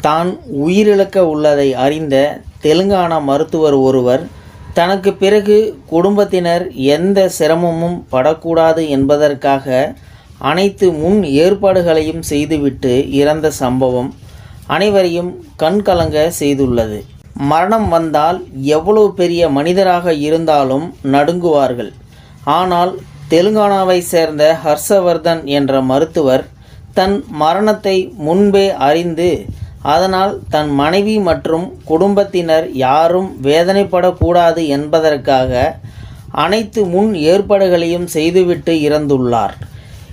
தான் உயிரிழக்க உள்ளதை அறிந்த தெலுங்கானா மருத்துவர் ஒருவர் தனக்கு பிறகு குடும்பத்தினர் எந்த சிரமமும் படக்கூடாது என்பதற்காக அனைத்து முன் ஏற்பாடுகளையும் செய்துவிட்டு இறந்த சம்பவம் அனைவரையும் கண்கலங்க செய்துள்ளது. மரணம் வந்தால் எவ்வளவு பெரிய மனிதராக இருந்தாலும் நடுங்குவார்கள். ஆனால் தெலுங்கானாவை சேர்ந்த ஹர்ஷவர்தன் என்ற மருத்துவர் தன் மரணத்தை முன்பே அறிந்து அதனால் தன் மனைவி மற்றும் குடும்பத்தினர் யாரும் வேதனைப்படக்கூடாது என்பதற்காக அனைத்து முன் ஏற்பாடுகளையும் செய்துவிட்டு இறந்துள்ளார்.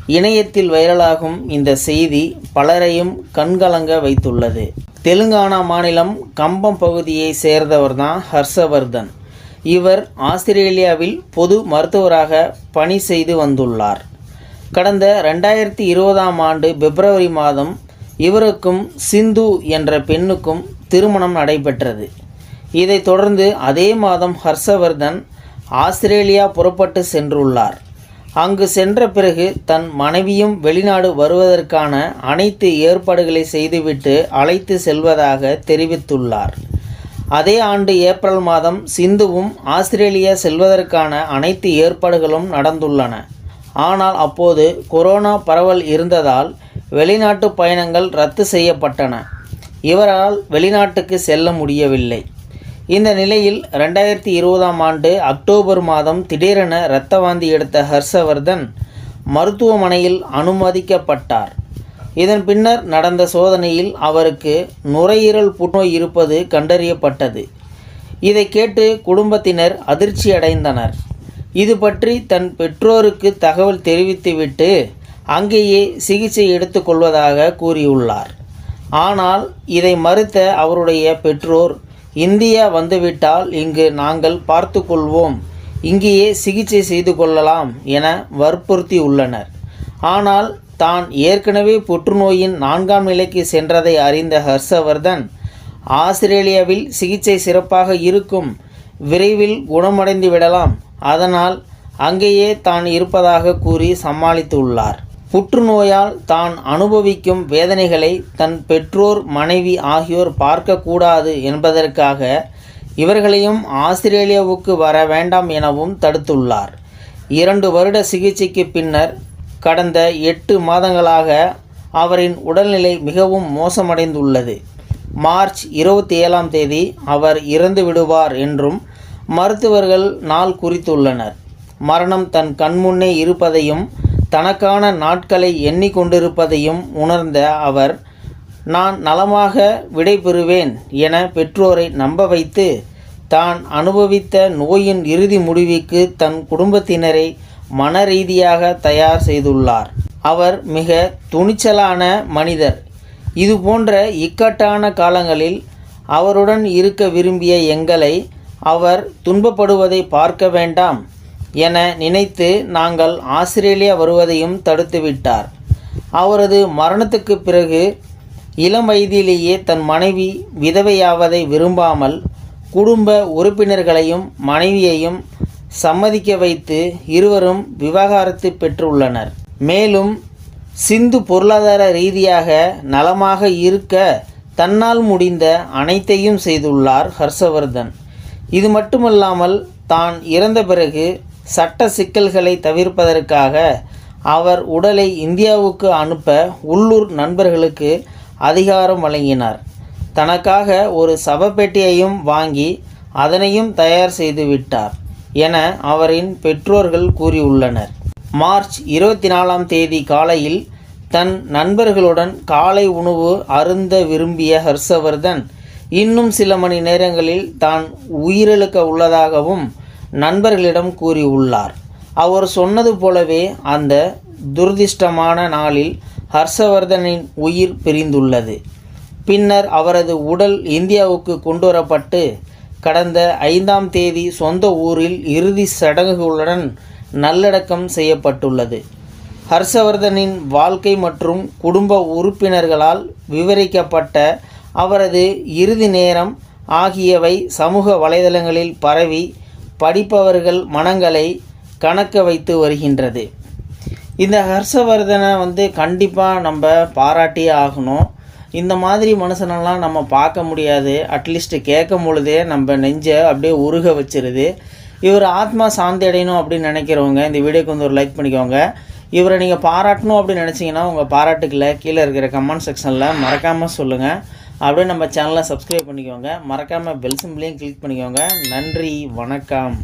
இணையத்தில் வைரலாகும் இந்த செய்தி பலரையும் கண்கலங்க வைத்துள்ளது. தெலுங்கானா மாநிலம் கம்பம் பகுதியை சேர்ந்தவர்தான் ஹர்ஷவர்தன். இவர் ஆஸ்திரேலியாவில் பொது மருத்துவராக பணி செய்து வந்துள்ளார். கடந்த ரெண்டாயிரத்தி இருபதாம் ஆண்டு பிப்ரவரி மாதம் இவருக்கும் சிந்து என்ற பெண்ணுக்கும் திருமணம் நடைபெற்றது. இதைத் தொடர்ந்து அதே மாதம் ஹர்ஷவர்தன் ஆஸ்திரேலியா புறப்பட்டு சென்றுள்ளார். அங்கு சென்ற பிறகு தன் மனைவியும் வெளிநாடு வருவதற்கான அனைத்து ஏற்பாடுகளை செய்துவிட்டு அழைத்து செல்வதாக தெரிவித்துள்ளார். அதே ஆண்டு ஏப்ரல் மாதம் சிந்துவும் ஆஸ்திரேலியா செல்வதற்கான அனைத்து ஏற்பாடுகளும் நடந்துள்ளன. ஆனால் அப்போது கொரோனா பரவல் இருந்ததால் வெளிநாட்டு பயணங்கள் ரத்து செய்யப்பட்டன. இவரால் வெளிநாட்டுக்கு செல்ல முடியவில்லை. இந்த நிலையில் ரெண்டாயிரத்தி இருபதாம் ஆண்டு அக்டோபர் மாதம் திடீரென இரத்த வாந்தி எடுத்த ஹர்ஷவர்தன் மருத்துவமனையில் அனுமதிக்கப்பட்டார். இதன் பின்னர் நடந்த சோதனையில் அவருக்கு நுரையீரல் புற்றுநோய் இருப்பது கண்டறியப்பட்டது. இதை கேட்டு குடும்பத்தினர் அதிர்ச்சி அடைந்தனர் இது பற்றி தன் பெற்றோருக்கு தகவல் தெரிவித்துவிட்டு அங்கேயே சிகிச்சை எடுத்துக்கொள்வதாக கூறியுள்ளார். ஆனால் இதை மறுத்த அவருடைய பெற்றோர் இந்தியா வந்துவிட்டால் இங்கு நாங்கள் பார்த்து கொள்வோம். இங்கேயே சிகிச்சை செய்து கொள்ளலாம் என வற்புறுத்தி உள்ளனர். ஆனால் தான் ஏற்கனவே புற்றுநோயின் நான்காம் நிலைக்கு சென்றதை அறிந்த ஹர்ஷவர்தன் ஆஸ்திரேலியாவில் சிகிச்சை சிறப்பாக இருக்கும். விரைவில் குணமடைந்து விடலாம். அதனால் அங்கேயே தான் இருப்பதாக கூறி சமாளித்துள்ளார். புற்றுநோயால் தான் அனுபவிக்கும் வேதனைகளை தன் பெற்றோர் மனைவி ஆகியோர் பார்க்கக்கூடாது என்பதற்காக இவர்களையும் ஆஸ்திரேலியாவுக்கு வர வேண்டாம் எனவும் தடுத்துள்ளார். இரண்டு வருட சிகிச்சைக்கு பின்னர் கடந்த எட்டு மாதங்களாக அவரின் உடல்நிலை மிகவும் மோசமடைந்துள்ளது. மார்ச் இருபத்தி ஏழாம் தேதி அவர் இறந்து விடுவார் என்றும் மருத்துவர்கள் நாள் குறித்துள்ளனர். மரணம் தன் கண்முன்னே இருப்பதையும் தனக்கான நாட்களை எண்ணிக்கொண்டிருப்பதையும் உணர்ந்த அவர் நான் நலமாக விடைபெறுவேன் என பெற்றோரை நம்ப வைத்து தான் அனுபவித்த நோயின் இறுதி முடிவுக்கு தன் குடும்பத்தினரை மன ரீதியாக தயார் செய்துள்ளார். அவர் மிக துணிச்சலான மனிதர். இது போன்ற இக்கட்டான காலங்களில் அவருடன் இருக்க விரும்பிய எங்களை அவர் துன்பப்படுவதை பார்க்க வேண்டாம். என நினைத்து நாங்கள் ஆஸ்திரேலியா வருவதையும் தடுத்துவிட்டார். அவரது மரணத்துக்கு பிறகு இளம் வயதிலேயே தன் மனைவி விதவையாவதை விரும்பாமல் குடும்ப உறுப்பினர்களையும் மனைவியையும் சம்மதிக்க வைத்து இருவரும் விவாகரத்து பெற்றுள்ளனர். மேலும் சிந்து பொருளாதார ரீதியாக நலமாக இருக்க தன்னால் முடிந்த அனைத்தையும் செய்துள்ளார் ஹர்ஷவர்தன். இது மட்டுமல்லாமல் தான் இறந்த பிறகு சட்ட சிக்கல்களை தவிர்ப்பதற்காக அவர் உடலை இந்தியாவுக்கு அனுப்ப உள்ளூர் நண்பர்களுக்கு அதிகாரம் வழங்கினார். தனக்காக ஒரு சவப்பெட்டியையும் வாங்கி அதனையும் தயார் செய்து விட்டார் என அவரின் பெற்றோர்கள் கூறியுள்ளனர். மார்ச் இருபத்தி நாலாம் தேதி காலையில் தன் நண்பர்களுடன் காலை உணவு அருந்த விரும்பிய ஹர்ஷவர்தன் இன்னும் சில மணி நேரங்களில் தான் உயிரிழக்க உள்ளதாகவும் நண்பர்களிடம் கூறியுள்ளார். அவர் சொன்னது போலவே அந்த துரதிர்ஷ்டமான நாளில் ஹர்ஷவர்தனின் உயிர் பிரிந்துள்ளது. பின்னர் அவரது உடல் இந்தியாவுக்கு கொண்டுவரப்பட்டு கடந்த ஐந்தாம் தேதி சொந்த ஊரில் இறுதி சடங்குகளுடன் நல்லடக்கம் செய்யப்பட்டுள்ளது. ஹர்ஷவர்தனின் வாழ்க்கை மற்றும் குடும்ப உறுப்பினர்களால் விவரிக்கப்பட்ட அவரது இறுதி நேரம் ஆகியவை சமூக வலைதளங்களில் பரவி படிப்பவர்கள் மனங்களை கணக்க வைத்து வருகின்றது. இந்த ஹர்ஷவர்தனை வந்து கண்டிப்பாக நம்ம பாராட்டியே ஆகணும். இந்த மாதிரி மனுஷனெல்லாம் நம்ம பார்க்க முடியாது. அட்லீஸ்ட்டு கேட்கும் பொழுதே நம்ம நெஞ்சை அப்படியே உருக வச்சிருது. இவர் ஆத்மா சாந்தி அடையணும் அப்படின்னு நினைக்கிறவங்க இந்த வீடியோக்கு வந்து ஒரு லைக் பண்ணிக்கோங்க. இவரை நீங்கள் பாராட்டணும் அப்படின்னு நினச்சிங்கன்னா உங்கள் பாராட்டுக்களை கீழே இருக்கிற கமெண்ட் செக்ஷனில் மறக்காமல் சொல்லுங்கள் அப்படியே நம்ம சேனலை சப்ஸ்கிரைப் பண்ணிக்கோங்க. மறக்காமல் பெல் சிம்பிளையும் கிளிக் பண்ணிக்கோங்க. நன்றி வணக்கம்.